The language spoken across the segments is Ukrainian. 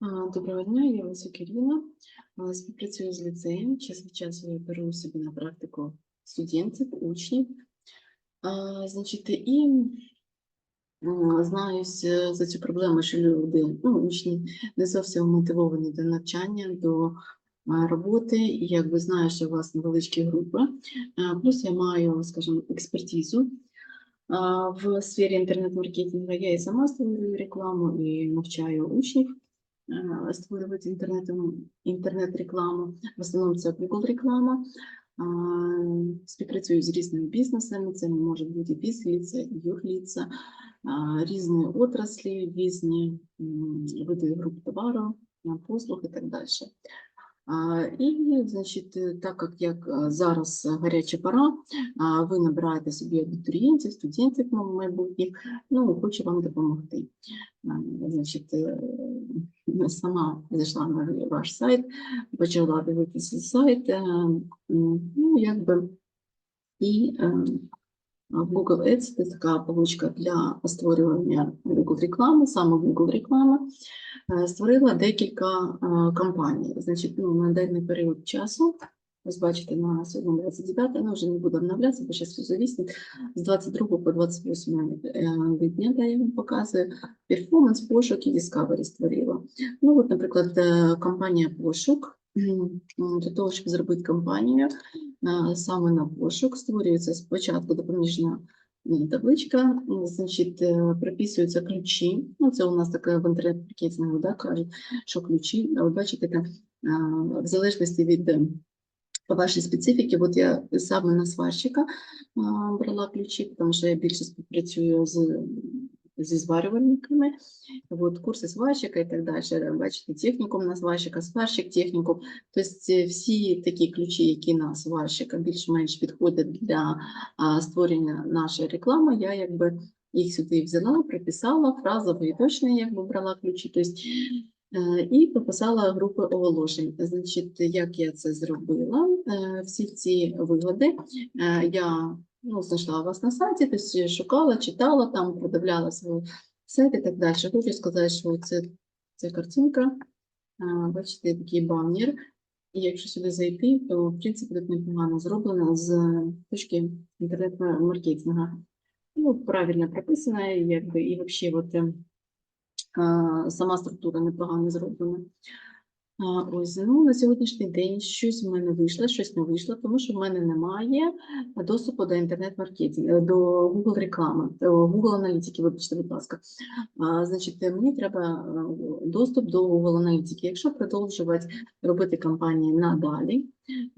Доброго дня, я Лисюк Ірина. Співпрацюю з ліцеєм. Час від часу я беру собі на практику студентів, учнів. Значить, і е, за цю проблему, що люди, ну, учні не зовсім мотивовані до навчання, до роботи. І якби знаю, що у вас невеличкі групи. Плюс я маю, скажімо, експертизу. В сфері інтернет-маркетингу я і сама створюю рекламу і навчаю учнів створювати інтернет-рекламу. В основному це Google реклама. Співпрацюю з різними бізнесами. Це можуть бути фізліця, юрліця, різні отраслі, різні види груп товару, послуг і так далі. І, значить, е, так як, як е, зараз гаряча пора, ви набираєте собі абітурієнтів, студентів майбутніх, ну, хочу вам допомогти. Значить, е, сама зайшла на ваш сайт, почала дивитися сайт, ну, якби, і Google Ads це така получка для створювання Google реклами, саме Google реклами. Е, Створила декілька е, кампаній. Значить, ну, на даний період часу, ось бачите, на сьогодні 29, ну вже не буду обновлятися, бо зараз все завісить. З 22 по 28 е, липня, де я вам показую, перформанс, пошук і Discovery створила. Ну, от, наприклад, кампанія пошук. Для того, щоб зробити кампанію, саме на пошук створюється спочатку допоміжна табличка, значить, е, прописуються ключі. Ну, це у нас таке в інтернет-маркетингу, да, кажуть, що ключі. А ви бачите, в залежності від вашій специфіки, от я саме на сварщика брала ключі, тому що я більше співпрацюю з, зі зварювальниками. От, курси сварщика і так далі. Бачите, технікум на сварщика, сварщик технікум. Тобто е, всі такі ключі, які на сварщика більш-менш підходять для створення нашої реклами, я якби їх сюди взяла, приписала, фразово і точно якби брала ключі. Тобто, Е, І прописала групи оголошень. Значить, як я це зробила? Е, Всі ці вигоди я ну, знайшла вас на сайті, тобто шукала, читала там, продивляла свій сайт і так далі. Хочу сказати, що це, це картинка, бачите, такий банер. І якщо сюди зайти, то в принципі тут непогано зроблено з точки інтернет-маркетингу. Ну, правильно прописано, якби, і взагалі, от, е, сама структура непогано зроблена. Ось, ну, на сьогоднішній день щось в мене вийшло, щось не вийшло, тому що в мене немає доступу до інтернет-маркетингу, до Google реклами, до Google аналітики, вибачте, будь ласка. А, Значить, мені треба е, доступ до Google аналітики. Якщо продовжувати робити кампанії надалі,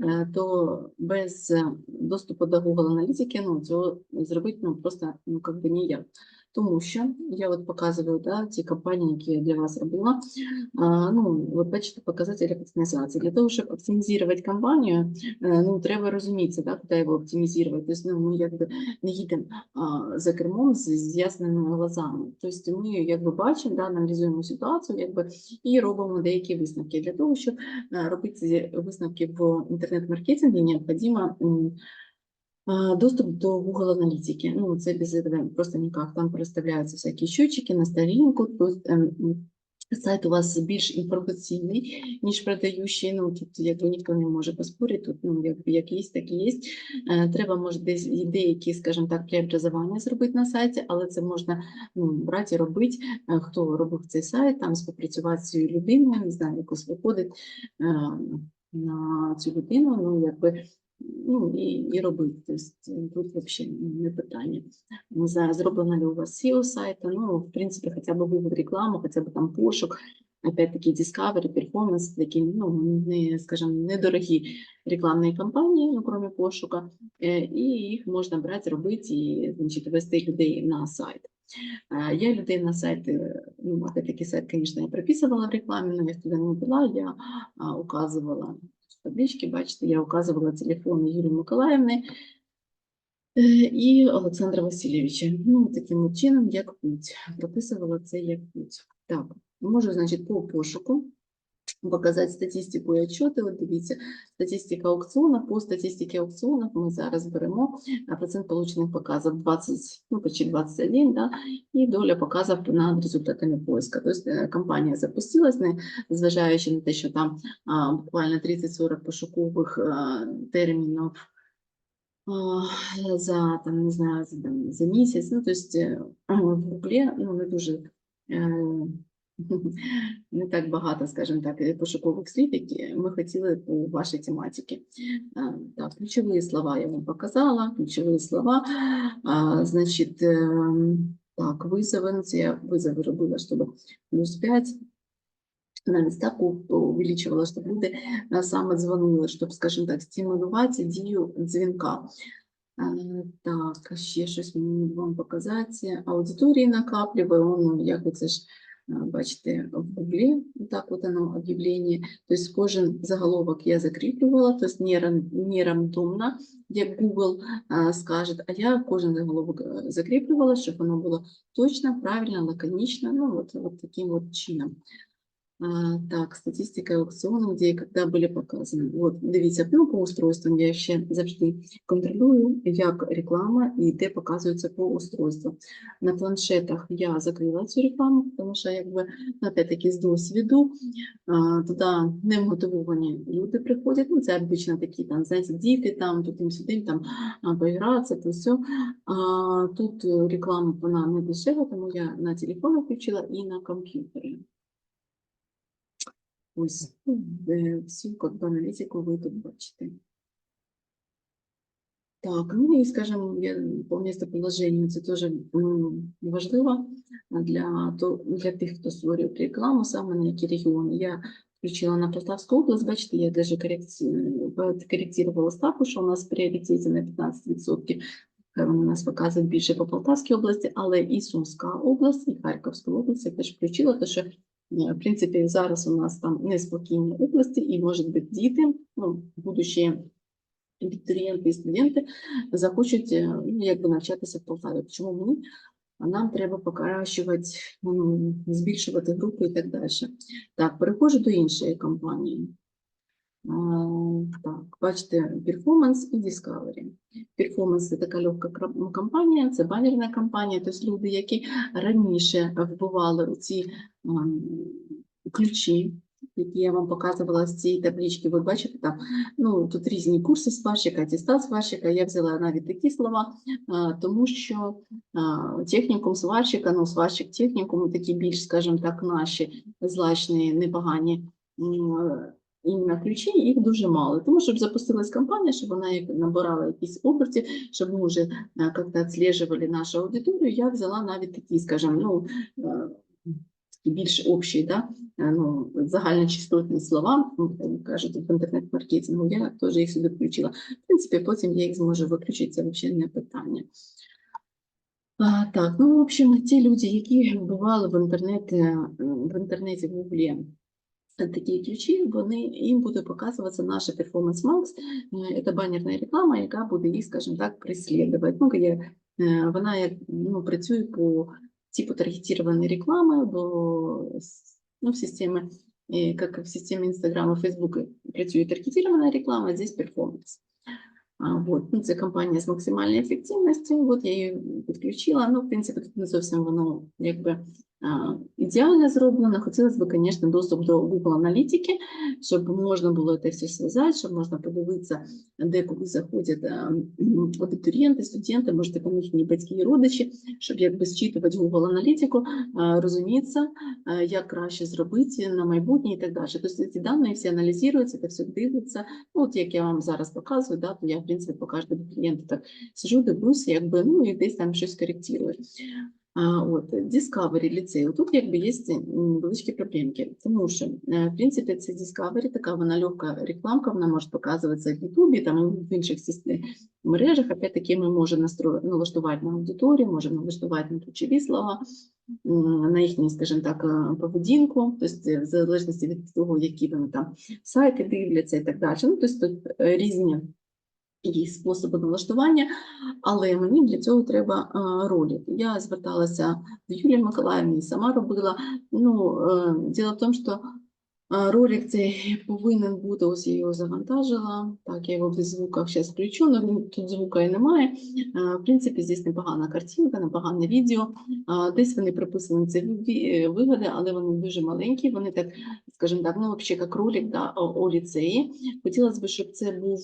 е, то без е, доступу до Google аналітики ну, цього зробити ну, просто ну, как би ніяк. Тому що я от показую да, ці кампанії, які я для вас робила. А, ну, от бачите, показателі оптимізації. Для того, щоб оптимізувати кампанію, е, ну, треба розуміти, да, куди його оптимізувати. Тобто, ну, ми якби не їдемо а, за кермом з з'ясненими глазами. Тобто ми якби бачимо, да, аналізуємо ситуацію якби, і робимо деякі висновки. Для того, щоб е, робити висновки в інтернет-маркетингу, необхідно Доступ до Google аналітики. Ну, це без этого просто никак. Там проставляються всякі щучки на сторінку. Тобто, ем, сайт у вас більш інформаційний, ніж продаючий. Ну, тут якби ніхто не може поспорити, тут ну, як, є, так і є. Е, Треба, може, десь деякі, скажімо так, преобразування зробити на сайті, але це можна ну, брати і робити. Е, Хто робив цей сайт, там співпрацювати з цією людиною, не знаю, якось виходить е, на цю людину, ну, якби ну, і, і робити. Тобто тут взагалі не питання. Не знаю, зроблено ли у вас SEO сайта, ну, в принципі, хоча б Google рекламу, хоча б там пошук, опять-таки Discovery, Performance, такі, ну, не, скажімо, недорогі рекламні кампанії, ну, крім пошука, е, і їх можна брати, робити і, значить, вести людей на сайт. Е, Я людей на сайт, е, ну, опять-таки сайт, звісно, я прописувала в рекламі, але я туди не була, я а, табличці, бачите, я указувала телефони Юлії Миколаївни е, і Олександра Васильовича. Ну, таким чином, як путь. Прописувала це як путь. Так, можу, значить, по пошуку показати статистику і отчети. От дивіться, статистика аукціонів. По статистике аукціонів ми зараз беремо процент получених показів 20, ну, почти 21, да, і доля показів над результатами поиска. Тобто е, компанія запустилась, не зважаючи на те, що там а, буквально 30-40 пошукових а, термінів за, там, не знаю, за, за місяць. Ну, тобто в Гуглі ну, не дуже не так багато, скажімо так, е, пошукових слів, які ми хотіли по вашій тематиці. Так, ключові слова я вам показала, ключові слова. А, Значить, ем, так, визови, ну, я визови робила, щоб плюс 5. Навіть так у- увеличувала, щоб люди саме дзвонили, щоб, скажімо так, стимулювати дію дзвінка. Е, Так, ще щось мені вам показати. Аудиторії накапливаю, ну, як це ж е, бачите в Гуглі, так от воно об'явлення. Тобто кожен заголовок я закріплювала, тобто не рандомно, як Google е, скаже, а я кожен заголовок е, закріплювала, щоб воно було точно, правильно, лаконічно, ну от, от таким от чином. Так, статистика аукціону, де і коли були показані. От, дивіться, по устройствам я ще завжди контролюю, як реклама і де показується по устройству. На планшетах я закрила цю рекламу, тому що, якби, ну, опять-таки, з досвіду, туди немотивовані люди приходять, ну, це обично такі, там, знаєте, діти, там, туди-сюди, там, поігратися, то все. А, тут е, реклама, вона не дешева, тому я на телефон включила і на комп'ютері. Ось е, всю аналітику ви тут бачите. Так, ну і скажімо, я по містоположенню це теж важливо для, для тих, хто створює рекламу, саме на які регіони. Я включила на Полтавську область, бачите, я даже корректировала ставку, що у нас в пріоритеті на 15%. Вони у нас показують більше по Полтавській області, але і Сумська область, і Харківська область я теж включила, тому що Е, В принципі, зараз у нас там неспокійні області, і, може бути, діти, ну, будучи абітурієнти і студенти, захочуть е, ну, якби навчатися в Полтаві. Чому ні? Нам треба покращувати, ну, збільшувати групу і так далі. Так, переходжу до іншої компанії. А, Так, бачите, перформанс і Discovery. Перформанс це така легка кра- компанія, це банерна компанія, тобто люди, які раніше вбивали у ці ключі, які я вам показувала з цієї таблички. Ви бачите, там ну, тут різні курси сварщика, атестат сварщика. Я взяла навіть такі слова, тому що технікум сварщика, ну, сварщик технікум, такі більш, скажімо так, наші злачні, непогані. Іменно ключі їх дуже мало. Тому щоб запустилась компанія, щоб вона набирала якісь оберти, щоб ми вже як-то відслежували нашу аудиторію, я взяла навіть такі, скажімо, ну, більш общі, да? е, ну, загальночастотні слова, ну, кажуть, в інтернет-маркетингу, я теж їх сюди включила. В принципі, потім я їх зможу виключити, це взагалі не питання. А, так, ну, в общем, ті люди, які вбивали в інтернеті, е, в інтернеті в Гуглі такі ключі, вони їм буде показуватися наша Performance Max. Е, Це банерна реклама, яка буде їх, скажімо так, преслідувати. Ну, е, вона ну, працює по типу таргетированої реклами, бо с- ну, в системі, е, як в системі Instagram і Facebook працює таргетирована реклама, здесь перформанс. А, вот. ну, це компанія з максимальною ефективністю, от я її підключила, ну, в принципі, тут не зовсім воно якби ідеально зроблено. Хотілося б, звісно, доступ до Google аналітики, щоб можна було це все зв'язати, щоб можна подивитися, де куди заходять абітурієнти, студенти, може, там їхні батьки і родичі, щоб якби зчитувати Google аналітику, розумітися, як краще зробити на майбутнє і так далі. Тобто ці дані всі аналізуються, це все дивиться. Ну, от як я вам зараз показую, да, то я, в принципі, по кожному клієнту так сижу, дивлюся, якби, ну, і десь там щось коректирую. От, Discovery ліцею. Тут якби є м, невеличкі проблемки, тому що, е, в принципі, це Discovery, така вона легка рекламка, вона може показуватися в Ютубі, там в інших мережах. Опять-таки ми можемо настро... налаштувати на аудиторію, можемо налаштувати на ключові слова, на їхню, скажімо так, е, поведінку, тобто в залежності від того, які вони там сайти дивляться і так далі. Ну, тобто тут різні є способи налаштування, але мені для цього треба е, ролик. Я зверталася до Юлії Миколаївни і сама робила. Ну, е, діло в тому, що Ролик цей повинен бути, ось я його завантажила. Так, я його без звука зараз включу, але тут звука і немає. В принципі, здесь непогана картинка, непогане відео. Десь вони приписані е, вигоди, але вони дуже маленькі. Вони так, скажімо так, ну, взагалі, як ролик да, о, ліцеї. Хотілося б, щоб це був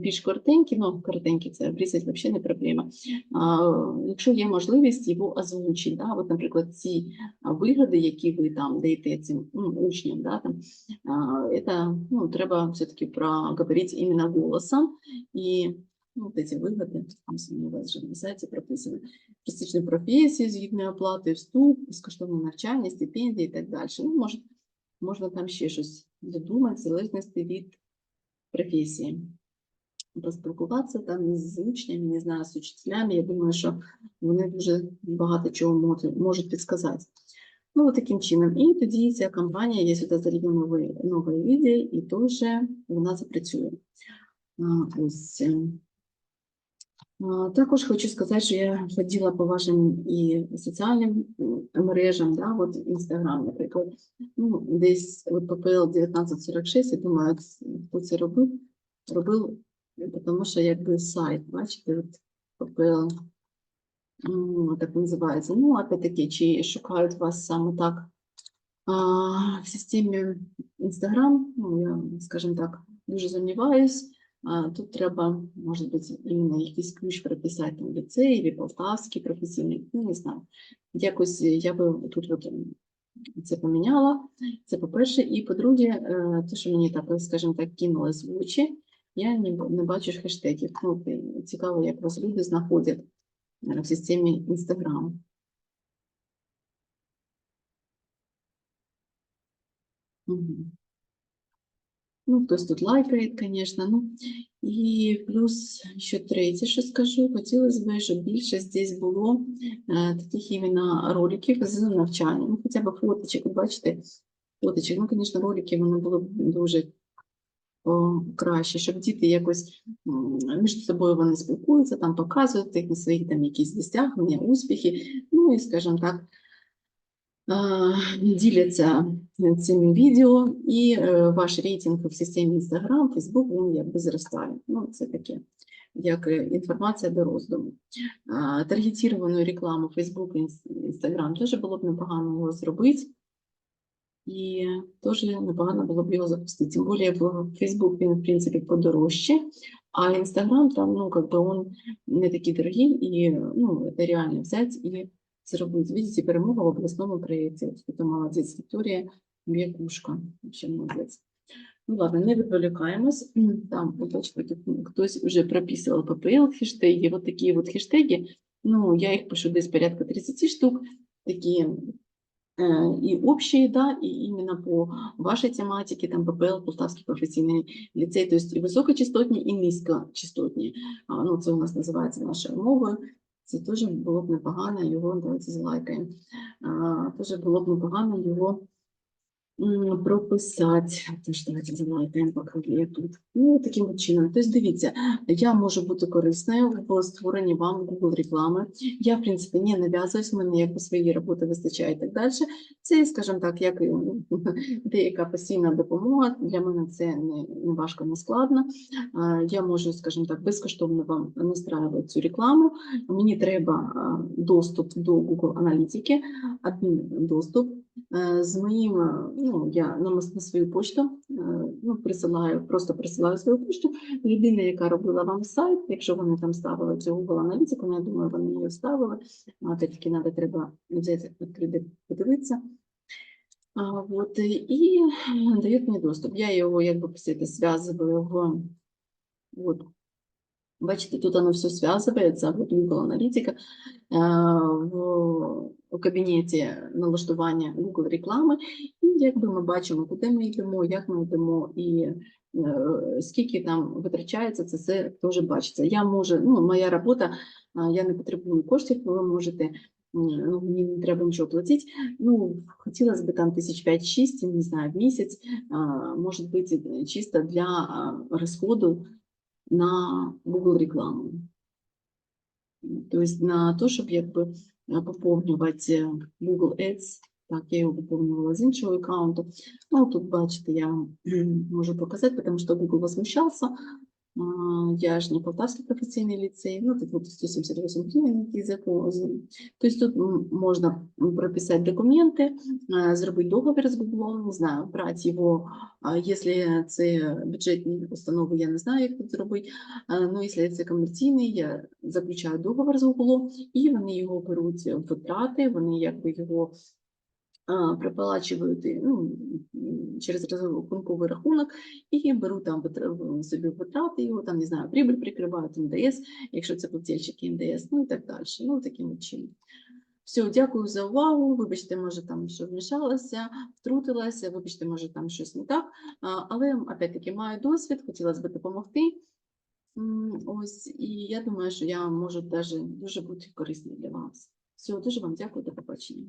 більш коротенький, ну, коротенький це обрізати взагалі не проблема. Якщо є можливість його озвучити, да, от, наприклад, ці вигоди, які ви там даєте цим ну, учням, да, там, это, ну, треба все-таки проговорить именно голосом. И ну, вот эти ось у вас вже на сайті прописані, практичні професії з гідною оплатою, вступ, безкоштовне навчання, стипендії і так далі. Ну, може, можна там ще щось додумати, в залежності від професії. Поспілкуватися там з учнями, не знаю, з учителями. Я думаю, що вони дуже багато чого можуть підсказати. Ну, от таким чином. І тоді ця компанія, я сюди залью нове, нове відео, і теж вона запрацює. Ось. Також хочу сказати, що я ходила по вашим і соціальним мережам, да, от Інстаграм, наприклад, ну, десь от ППЛ 1946, я думаю, хто це робив, робив, тому що якби сайт, бачите, от ППЛ, так називається. Ну, опять-таки, чи шукають вас саме так в системі Інстаграм, ну, я, скажімо так, дуже сумніваюсь. Тут треба, може бути, іменно якийсь ключ прописати там ліцей, або полтавський професійний, ну не знаю. Якось я би тут от це поміняла. Це по-перше. І по-друге, е, те, що мені так, скажімо так, кинулось в очі, я не, бачу хештегів. Ну, цікаво, як вас люди знаходять в системі Інстаграм. Мгм. Ну, хтось тут лайкає, звісно. Ну, і плюс ще третє, що скажу, хотілося б, щоб більше здесь було е, таких іменно роликів з навчанням. Ну, хоча б фоточок, от бачите, фоточок. Ну, звісно, ролики вони були б дуже краще, щоб діти якось між собою вони спілкуються, там показують на своїх там якісь досягнення, успіхи. Ну і, скажімо так, діляться цими відео, і е, ваш рейтинг в системі Instagram, Facebook, він якби зростає. Ну, це таке, як е, інформація до роздуму. А, Таргетовану рекламу Facebook і Instagram теж було б непогано його зробити. І теж непогано було б його запустити. Тим більше Facebook він, в принципі, подорожче, а Instagram там, ну, как бы он не такий дорогий, і ну, це реально взяти і зробити. Видите, перемога в обласному проєкті. От Це молодець Вікторія М'якушка. Ще молодець. Ну ладно, не відволікаємось. Там, от бачите, хтось вже прописував ППЛ хештеги. Вот такі от хештеги. Ну, я їх пишу десь порядка 30 штук. Такі и общие, да, и именно по вашей тематике, там ППЛ, Полтавский професійний ліцей, то есть і високочастотні, і низькочастотні. Ну, це у нас називається нашою мовою. Це теж було б непогано його, давайте залайкаємо. Теж було б непогано його прописати. Теж давайте залайкаємо, поки я тут. Ну, таким чином. Тобто, дивіться, я можу бути корисною в створенні вам Google реклами. Я, в принципі, не нав'язуюсь, мене якби свої роботи вистачає і так далі. Це, скажімо так, як ну, деяка постійна допомога. Для мене це не, не важко, не складно. Я можу, скажімо так, безкоштовно вам настраювати цю рекламу. Мені треба доступ до Google аналітики, адмін доступ. Е, З моїм, е, ну, я на, свою почту е, ну, присилаю, просто присилаю свою почту. Людина, яка робила вам сайт, якщо вони там ставили цю Google аналітику, ну, я думаю, вони її вставили. А тільки треба, треба взяти, відкрити, подивитися. А, вот, і, дає мені доступ. Я його якби все це зв'язую в. Бачите, тут оно все зв'язується, вот Google аналітика. Е, в, кабінеті налаштування Google реклами, і якби ми бачимо, куди ми йдемо, як ми йдемо, і е, скільки там витрачається, це все теж бачиться. Я можу, ну, моя робота, я не потребую коштів, ви можете, ну, мені не треба нічого платити. Ну, хотілося б там тисяч 5-6, не знаю, в місяць, може бути чисто для розходу на Google рекламу. То есть на то, щоб якби поповнювати Google Ads Так, я його поповнювала з іншого аккаунту. Ну, тут, бачите, я можу показати, тому що Google возмущався. Я ж не Полтавський професійний ліцей, ну, тут вот 178 гривень, які заповнені. Тобто тут можна прописати документи, зробити договір з Google, не знаю, брати його, якщо це бюджетні установи, я не знаю, як тут зробити. Ну, якщо це комерційний, я заключаю договір з Google, і вони його беруть в витрати, вони якби його і, ну, через розрахунковий рахунок і беруть там собі витрати його, там, не знаю, прибыль прикривають НДС, якщо це плательщики НДС, ну і так далі. Ну, таким чином. Все, дякую за увагу. Вибачте, може, там що вмішалася, втрутилася, вибачте, може, там щось не так. Але опять-таки маю досвід, хотілося б допомогти. Ось, і я думаю, що я можу даже дуже бути корисною для вас. Все, дуже вам дякую, до побачення.